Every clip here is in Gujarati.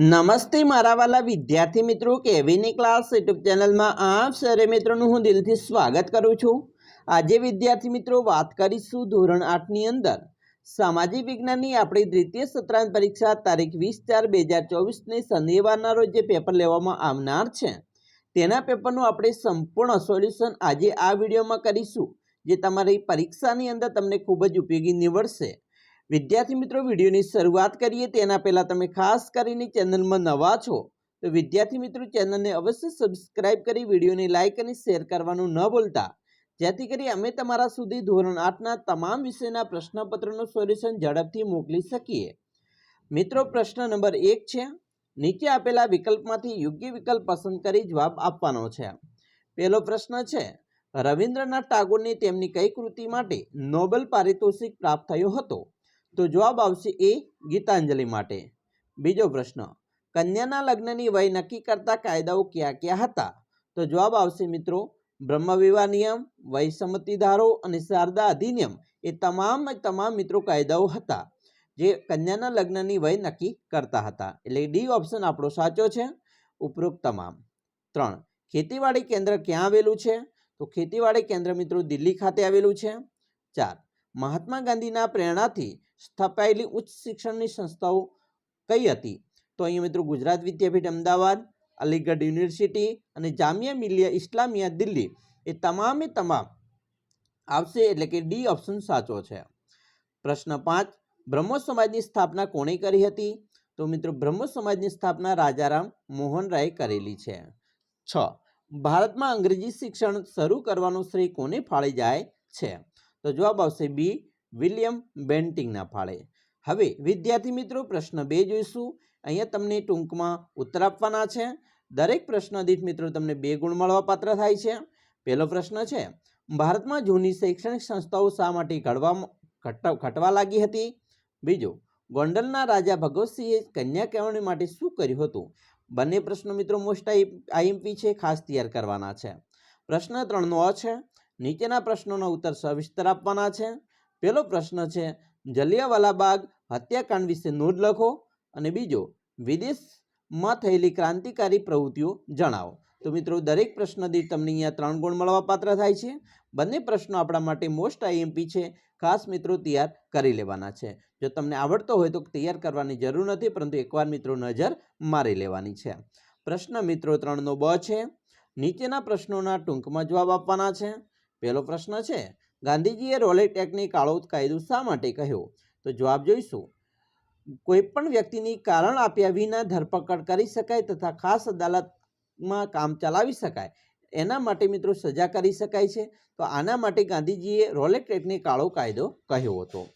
નમસ્તે મારા વાલા વિદ્યાર્થી મિત્રો, કેવીની ક્લાસ યુટ્યુબ ચેનલમાં આપ સરે મિત્રોનું હું દિલથી સ્વાગત કરું છું. આજે વિદ્યાર્થી મિત્રો, વાત કરીશું ધોરણ આઠની અંદર. સામાજિક વિજ્ઞાનની આપણી દ્વિતીય સત્રાંત પરીક્ષા તારીખ વીસ ચાર બે હજાર ચોવીસને શનિવારના રોજ જે પેપર લેવામાં આવનાર છે, તેના પેપરનું આપણે સંપૂર્ણ સોલ્યુશન આજે આ વિડીયોમાં કરીશું, જે તમારી પરીક્ષાની અંદર તમને ખૂબ જ ઉપયોગી નીવડશે. વિદ્યાર્થી મિત્રો, વિડીયોની શરૂઆત કરીએ. તેના પહેલાં તમે ખાસ કરીને ચેનલમાં નવા છો, તો વિદ્યાર્થી મિત્રો, ચેનલને અવશ્ય સબસ્ક્રાઇબ કરી, વિડીયોને લાઇક અને શેર કરવાનું ન ભૂલતા. જેથી કરી અમે તમારા સુધી ધોરણ આઠના તમામ વિષયના પ્રશ્નપત્રનું સોલ્યુશન ઝડપથી મોકલી શકીએ. મિત્રો, પ્રશ્ન નંબર એક છે, નીચે આપેલા વિકલ્પમાંથી યોગ્ય વિકલ્પ પસંદ કરી જવાબ આપવાનો છે. પહેલો પ્રશ્ન છે, રવિન્દ્રનાથ ટાગોરને તેમની કઈ કૃતિ માટે નોબેલ પારિતોષિક પ્રાપ્ત થયો હતો? તો જવાબ આવશે એ ગીતાંજલિ માટે. બીજો પ્રશ્ન, કન્યાના લગ્નની વય નક્કી કરતા કાયદાઓ કયા કયા હતા? તો જવાબ આવશે મિત્રો, બ્રહ્મવિવાહ નિયમ, વય સંમતિ ધારો અને શારદા અધિનિયમ એ તમામ તમામ મિત્રો કાયદાઓ હતા, જે કન્યાના લગ્નની વય નક્કી કરતા હતા. એટલે ડી ઓપ્શન આપણો સાચો છે, ઉપરોક્ત તમામ. ત્રણ, ખેતીવાડી કેન્દ્ર ક્યાં આવેલું છે? તો ખેતીવાડી કેન્દ્ર મિત્રો દિલ્હી ખાતે આવેલું છે. ચાર, મહાત્મા ગાંધીના પ્રેરણાથી સ્થપાયેલી ઉચ્ચ શિક્ષણની સંસ્થાઓ કઈ હતી? તો અહીંયા મિત્રો ગુજરાત વિદ્યાપીઠ, અમદાવાદ, અલીગઢ યુનિવર્સિટી અને જામિયા મિલિયા ઇસ્લામિયા દિલ્હી એ તમામે તમામ આવશે એટલે કે ડી ઓપ્શન સાચો છે. પ્રશ્ન પાંચ, બ્રહ્મો સમાજની સ્થાપના કોણે કરી હતી? તો મિત્રો બ્રહ્મો સમાજની સ્થાપના રાજારામ મોહન રાય કરેલી છે. છ, ભારતમાં અંગ્રેજી શિક્ષણ શરૂ કરવાનો શ્રેય કોને ફાળે જાય છે? તો જવાબ આવશે બી વિલિયમ બેન્ટિંગના ફાળે. હવે વિદ્યાર્થી મિત્રો, પ્રશ્ન બે જોઈશું. અહીંયા તમને ટૂંકમાં ઉત્તર આપવાના છે. દરેક પ્રશ્ન દીઠ મિત્રો તમને બે ગુણ મળવા પાત્ર થાય છે. પહેલો પ્રશ્ન છે, ભારતમાં જૂની શૈક્ષણિક સંસ્થાઓ શા માટે ઘડવા ઘટ, ઘટવા લાગી હતી? બીજો, ગોંડલના રાજા ભગવતસિંહે કન્યા કેળવણી માટે શું કર્યું હતું? બંને પ્રશ્નો મિત્રો મોસ્ટ આઈએમપી છે, ખાસ તૈયાર કરવાના છે. પ્રશ્ન ત્રણનો અ છે, નીચેના પ્રશ્નોના ઉત્તર સવિસ્તર આપવાના છે. પહેલો પ્રશ્ન છે, જલિયાવાલા બાગ હત્યાકાંડ વિશે નોંધ લખો અને બીજો, વિદેશમાં થયેલી ક્રાંતિકારી પ્રવૃત્તિઓ જણાવો. તો મિત્રો, દરેક પ્રશ્ન દીઠ તમને અહીંયા ત્રણ ગુણ મળવા પાત્ર થાય છે. બંને પ્રશ્નો આપણા માટે મોસ્ટ આઈએમપી છે. ખાસ મિત્રો, તૈયાર કરી લેવાના છે. જો તમને આવડતો હોય તો તૈયાર કરવાની જરૂર નથી, પરંતુ એકવાર મિત્રો નજર મારી લેવાની છે. પ્રશ્ન મિત્રો ત્રણનો બ છે. નીચેના પ્રશ્નોના ટૂંકમાં જવાબ આપવાના છે. પહેલો પ્રશ્ન છે ગાંધીજીએ રોલેટ એક્ટની કાળો કાયદો શા માટે કહ્યો? તો જવાબ જોઈશું. કોઈ પણ વ્યક્તિની કારણ આપ્યા વિના ધરપકડ કરી શકાય તથા ખાસ અદાલતમાં કામ ચલાવી શકાય, એના માટે મિત્રો સજા કરી શકાય છે. તો આના માટે ગાંધીજીએ રોલેટ એક્ટને કાળો કાયદો કહ્યો હતો.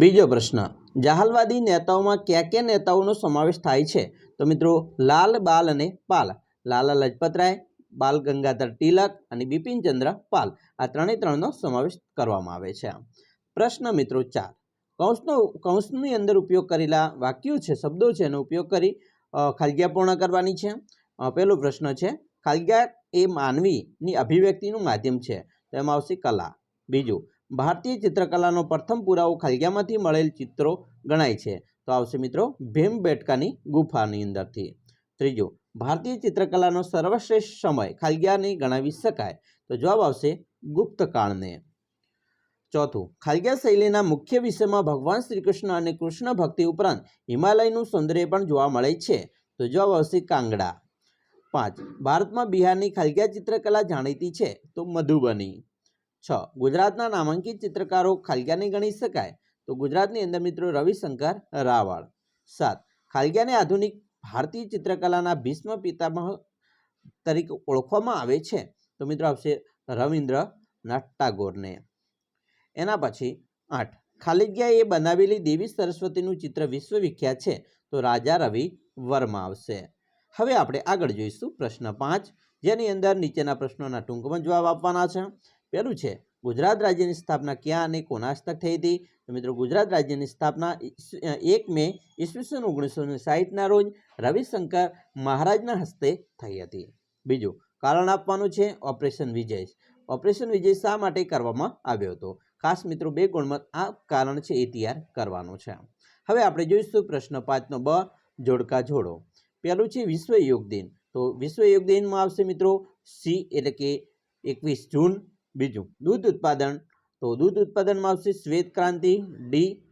બીજો પ્રશ્ન જાહલવાદી નેતાઓમાં ક્યાં કયા નેતાઓનો સમાવેશ થાય છે? તો મિત્રો, લાલ, બાલ અને પાલ. લાલા લજપતરાય બાલ ગંગાધર તિલક અને બિપિનચંદ્ર પાલ. આ ત્રણે ત્રણનો સમાવેશ કરવામાં આવે છે. પ્રશ્ન મિત્રો ચાર. કૌંસનો, કૌંસની અંદર ઉપયોગ કરેલા વાક્યો છે, શબ્દો છે, એનો ઉપયોગ કરી ખાલગ્યા પૂર્ણ કરવાની છે. પહેલો પ્રશ્ન છે, ખાલગ્યા એ માનવીની અભિવ્યક્તિનું માધ્યમ છે. તો એમાં આવશે કલા. બીજું, ભારતીય ચિત્રકલાનો પ્રથમ પુરાવો ખાલગ્યામાંથી મળેલ ચિત્રો ગણાય છે. તો આવશે મિત્રો ભીમ બેટકાની ગુફાની અંદરથી. ત્રીજું ભારતીય ચિત્રકલાનો સર્વશ્રેષ્ઠ સમય, ખાલગ્યાને ગણાવી શકાય. તો જવાબ આવશે ગુપ્તકાળને ચોથું, ખાલગ્યા શૈલીના મુખ્ય વિષયમાં ભગવાન શ્રી કૃષ્ણ અને કૃષ્ણ ભક્તિ ઉપરાંત હિમાલયનું સૌંદર્ય પણ જોવા મળે છે. તો જવાબ આવશે કાંગડા. પાંચ, ભારતમાં બિહારની ખાલગ્યા ચિત્રકલા જાણીતી છે તો મધુબની. છ, ગુજરાતના નામાંકિત ચિત્રકારો ખાલગ્યાને ગણી શકાય તો ગુજરાતની અંદર મિત્રો રવિશંકર રાવળ. સાત, ખાલગ્યાને આધુનિક ભારતીય ચિત્રકલાના ભીષ્મ પિતામહ તરીકે ઓળખવામાં આવે છે. તો મિત્રો આવશે રવિન્દ્રનાથ ટાગોરને એના પછી આઠ ખાલિગ્યાએ બનાવેલી દેવી સરસ્વતીનું ચિત્ર વિશ્વવિખ્યાત છે. તો રાજા રવિ વર્મા આવશે. હવે આપણે આગળ જોઈશું પ્રશ્ન પાંચ, જેની અંદર નીચેના પ્રશ્નોના ટૂંકમાં જવાબ આપવાના છે. પહેલું છે ગુજરાત રાજ્યની સ્થાપના ક્યાં અને કોના હસ્તક થઈ હતી? તો મિત્રો, ગુજરાત રાજ્યની સ્થાપના એક મે ઈસવીસન ઓગણીસો સાહીઠના રોજ રવિશંકર મહારાજના હસ્તે થઈ હતી. બીજું, કારણ આપવાનું છે ઓપરેશન વિજય. ઓપરેશન વિજય શા માટે કરવામાં આવ્યો હતો? ખાસ મિત્રો, બે ગુણમાં આ કારણ છે એ તૈયાર કરવાનું છે. હવે આપણે જોઈશું પ્રશ્ન પાંચનો બ, જોડકા જોડો. પહેલું છે વિશ્વ યોગ દિન. તો વિશ્વ યોગ દિનમાં આવશે મિત્રો, સી એટલે કે એકવીસ જૂન બીજું, દૂધ ઉત્પાદન. તો દૂધ ઉત્પાદનમાં આવશે શ્વેત ક્રાંતિ, ડી.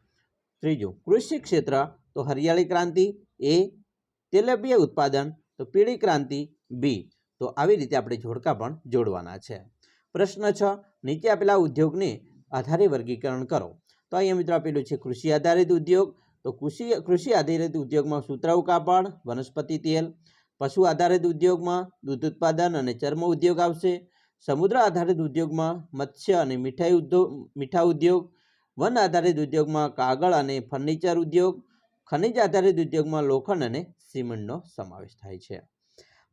ત્રીજું, કૃષિ ક્ષેત્ર. તો હરિયાળી ક્રાંતિ, એ. તેલબીય ઉત્પાદન. તો પીળી ક્રાંતિ, બી. તો આવી રીતે આપણે જોડકા પણ જોડવાના છે. પ્રશ્ન છ, નીચે આપેલા ઉદ્યોગને આધારે વર્ગીકરણ કરો. તો અહીંયા મિત્રો આપેલું છે કૃષિ આધારિત ઉદ્યોગ. તો કૃષિ કૃષિ આધારિત ઉદ્યોગમાં સુતરાઉ કાપડ, વનસ્પતિ તેલ. પશુ આધારિત ઉદ્યોગમાં દૂધ ઉત્પાદન અને ચર્મ ઉદ્યોગ આવશે. સમુદ્ર આધારિત ઉદ્યોગમાં મત્સ્ય અને મીઠાઈ ઉદ્યોગ મીઠા ઉદ્યોગ, વન આધારિત ઉદ્યોગમાં કાગળ અને ફર્નિચર ઉદ્યોગ, ખનિજ આધારિત ઉદ્યોગમાં લોખંડ અને સિમેન્ટનો સમાવેશ થાય છે.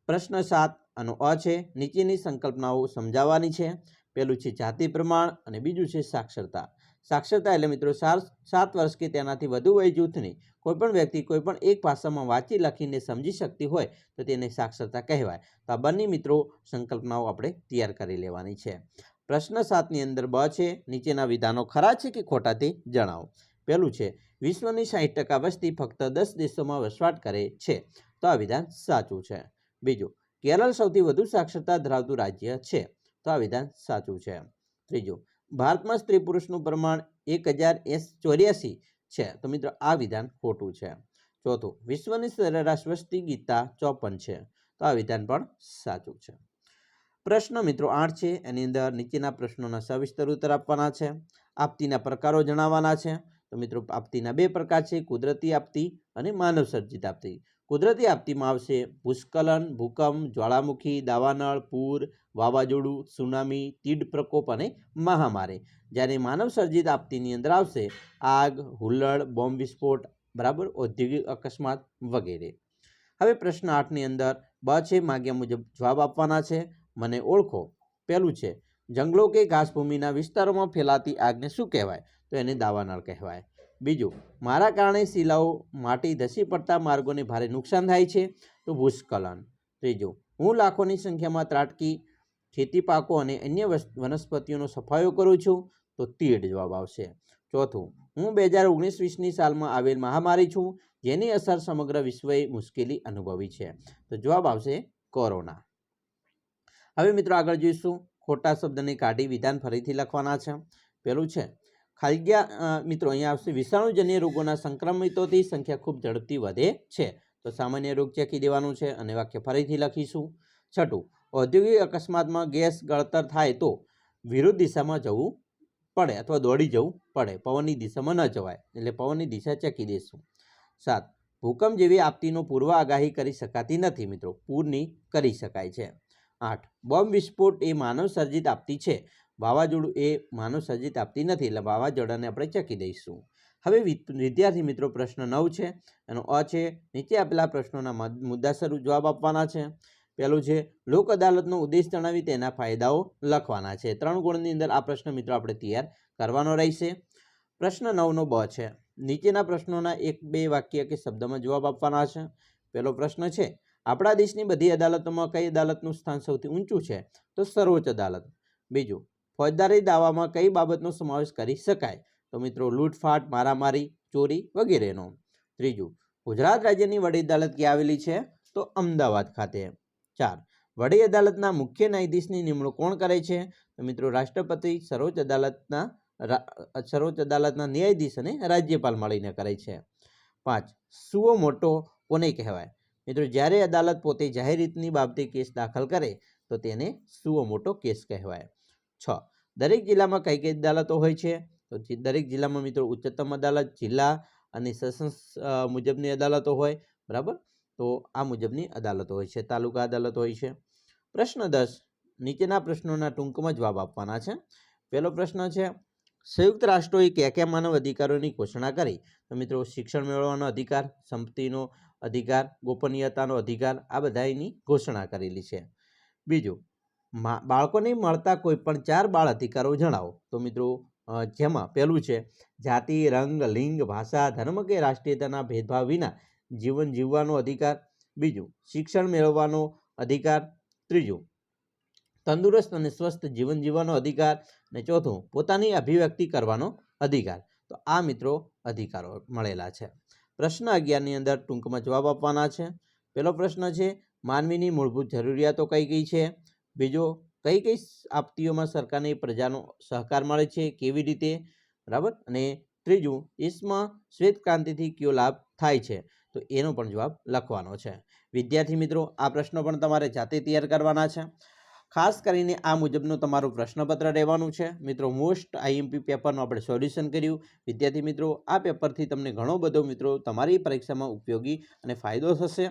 પ્રશ્ન સાત આનો અ છે. નીચેની સંકલ્પનાઓ સમજાવવાની છે. પહેલું છે જાતિ પ્રમાણ અને બીજું છે સાક્ષરતા. સાક્ષરતા એટલે મિત્રો સાત વર્ષ કે તેનાથી વધુ વય જૂથની કોઈપણ વ્યક્તિ કોઈપણ એક ભાષામાં વાંચી લખીને સમજી શકતી હોય તો તેને સાક્ષરતા કહેવાય. તો આ બંને મિત્રો સંકલ્પનાઓ આપણે તૈયાર કરી લેવાની છે. પ્રશ્ન સાતની અંદર બ છે, નીચેના વિધાનો ખરા છે કે ખોટા તે જણાવો? પહેલું છે, વિશ્વની સાહીઠ ટકા વસ્તી ફક્ત દસ દેશોમાં વસવાટ કરે છે. તો આ વિધાન સાચું છે. બીજું, કેરળ સૌથી વધુ સાક્ષરતા ધરાવતું રાજ્ય છે. તો આ વિધાન સાચું છે. ત્રીજું ભારતમાં સ્ત્રી પુરુષનું પ્રમાણ એક હજાર એસ ચોર્યાસી છે. તો મિત્રો, આ વિધાન ખોટું છે. ચોથું, વિશ્વની સરેરાશ વસ્તી ગીતા ચોપન છે. તો આ વિધાન પણ સાચું છે. પ્રશ્ન મિત્રો આઠ છે. એની અંદર નીચેના પ્રશ્નોના સવિસ્તર ઉત્તર આપવાના છે. આપતીના પ્રકારો જણાવવાના છે. તો મિત્રો આપતીના બે પ્રકાર છે. કુદરતી આપતી અને માનવ સર્જિત આપતી કુદરતી આપતીમાં આવશે. ભૂસ્ખલન, ભૂકંપ, જ્વાળામુખી, દાવાનળ, પૂર, વાવાઝોડું, સુનામી, તીડ પ્રકોપ અને મહામારી. જ્યારે માનવ સર્જિત આપતીની અંદર આવશે, આગ, હુલ્લડ, બોમ્બ વિસ્ફોટ, બરાબર, ઔદ્યોગિક અકસ્માત વગેરે. હવે પ્રશ્ન આઠની અંદર, બ છે માગ્યા મુજબ જવાબ આપવાના છે? મને ઓળખો. પહેલું છે, જંગલો કે ઘાસભૂમિના વિસ્તારોમાં ફેલાતી આગને શું કહેવાય? તો એને દાવાનળ કહેવાય. બીજું, મારા કારણે શિલાઓ માટી ધસી પડતા માર્ગોને ભારે નુકસાન થાય છે, તો ભૂસ્ખલન. ત્રીજું, હું લાખોની સંખ્યામાં ત્રાટકી, ખેતી પાકો અને અન્ય વનસ્પતિઓનો સફાયો કરું છું, તો તીડ જવાબ આવશે. ચોથું, હું બે હજાર ઓગણીસ વીસની સાલમાં આવેલ મહામારી છું, જેની અસર સમગ્ર વિશ્વએ મુશ્કેલી અનુભવી છે. તો જવાબ આવશે, કોરોના. હવે મિત્રો આગળ જોઈશું, ખોટા શબ્દને કાઢી વિધાન ફરીથી લખવાના છે. પેલું છે ખાલગ્યા મિત્રો, અહીંયા આવશે. વિષાણુજન્ય રોગોના સંક્રમિતોથી સંખ્યા ખૂબ ઝડપથી વધે છે. તો સામાન્ય રોગ ચેકી દેવાનું છે અને વાક્ય ફરીથી લખીશું. છઠ્ઠું, ઔદ્યોગિક અકસ્માતમાં ગેસ ગળતર થાય તો વિરુદ્ધ દિશામાં જવું પડે અથવા દોડી જવું પડે. પવનની દિશામાં ન જવાય, એટલે પવનની દિશા ચેકી દઈશું. સાત, ભૂકંપ જેવી આપતીનો પૂર્વ આગાહી કરી શકાતી નથી, મિત્રો. પૂરની કરી શકાય છે. આઠ, બોમ્બ વિસ્ફોટ એ માનવ સર્જિત આપતી છે. વાવાઝોડું એ માનવ સર્જિત આપતી નથી, એટલે વાવાઝોડાને આપણે ચકી દઈશું. હવે વિદ્યાર્થી મિત્રો, પ્રશ્ન નવ છે. એનો અ છે, નીચે આપેલા પ્રશ્નોના મદ- મુદ્દાસર જવાબ આપવાના છે. પહેલું છે, લોક અદાલતનો ઉદ્દેશ જણાવી તેના ફાયદાઓ લખવાના છે. ત્રણ ગુણની અંદર આ પ્રશ્ન મિત્રો આપણે તૈયાર કરવાનો રહેશે. પ્રશ્ન નવનો બ છે. નીચેના પ્રશ્નોના એક, બે વાક્ય કે શબ્દમાં જવાબ આપવાના છે. પહેલો પ્રશ્ન છે, આપણા દેશની બધી અદાલતોમાં કઈ અદાલતનું સ્થાન સૌથી ઊંચું છે? તો સર્વોચ્ચ અદાલત. બીજું ફોજદારી દાવામાં કઈ બાબતનો સમાવેશ કરી શકાય? તો મિત્રો, લૂંટફાટ, મારામારી, ચોરી વગેરેનો. ત્રીજું, ગુજરાત રાજ્યની વડી અદાલત ક્યાં આવેલી છે? તો અમદાવાદ ખાતે. ચાર, વડી અદાલતના મુખ્ય ન્યાયાધીશની નિમણૂક કોણ કરે છે? તો મિત્રો, રાષ્ટ્રપતિ, સર્વોચ્ચ અદાલતના સર્વોચ્ચ અદાલતના ન્યાયાધીશ અને રાજ્યપાલ મળીને કરે છે. પાંચ, સુઓ મોટો કોને કહેવાય? મિત્રો, જ્યારે અદાલત પોતે જાહેર રીતની બાબતે કેસ દાખલ કરે, તો તેને સુઓ મોટો કેસ કહેવાય. છ. દરેક જિલ્લામાં કઈ કઈ અદાલતો હોય છે? તો દરેક જિલ્લામાં મિત્રો ઉચ્ચતમ અદાલત, જિલ્લા અને સેશન્સ મુજબની અદાલતો હોય, બરાબર? તો આ મુજબની અદાલતો હોય છે. તાલુકા અદાલત હોય છે. પ્રશ્ન દસ. નીચેના પ્રશ્નોના ટૂંકમાં જવાબ આપવાના છે. પહેલો પ્રશ્ન છે, સંયુક્ત રાષ્ટ્રોએ કયા કયા માનવ અધિકારોની ઘોષણા કરી? તો મિત્રો, શિક્ષણ મેળવવાનો અધિકાર, સંપત્તિનો અધિકાર, ગોપનીયતાનો અધિકાર, આ બધાની ઘોષણા કરેલી છે. બીજું બાળકોને મળતા કોઈ પણ ચાર બાળ અધિકારો જણાવો. તો મિત્રો જેમાં પહેલું છે, જાતિ, રંગ, લિંગ, ભાષા, ધર્મ કે રાષ્ટ્રીયતાના ભેદભાવ વિના જીવન જીવવાનો અધિકાર. બીજું, શિક્ષણ મેળવવાનો અધિકાર. ત્રીજું, તંદુરસ્ત અને સ્વસ્થ જીવન જીવવાનો અધિકાર. અને ચોથું, પોતાની અભિવ્યક્તિ કરવાનો અધિકાર. તો આ મિત્રો અધિકારો મળેલા છે. પ્રશ્ન અગિયારની અંદર ટૂંકમાં જવાબ આપવાના છે. પહેલો પ્રશ્ન છે, માનવીની મૂળભૂત જરૂરિયાતો કઈ કઈ છે? બીજો, કઈ કઈ આપતીઓમાં સરકારને પ્રજાનો સહકાર મળે છે, કેવી રીતે? બરાબર? અને ત્રીજું દેશમાં શ્વેત ક્રાંતિથી કયો લાભ થાય છે? તો એનો પણ જવાબ લખવાનો છે. વિદ્યાર્થી મિત્રો, આ પ્રશ્નો પણ તમારે જાતે તૈયાર કરવાના છે. ખાસ કરીને આ મુજબનું તમારું પ્રશ્નપત્ર રહેવાનું છે. મિત્રો, મોસ્ટ આઈએમપી પેપરનું આપણે સોલ્યુશન કર્યું. વિદ્યાર્થી મિત્રો, આ પેપરથી તમને ઘણો બધો મિત્રો તમારી પરીક્ષામાં ઉપયોગી અને ફાયદો થશે.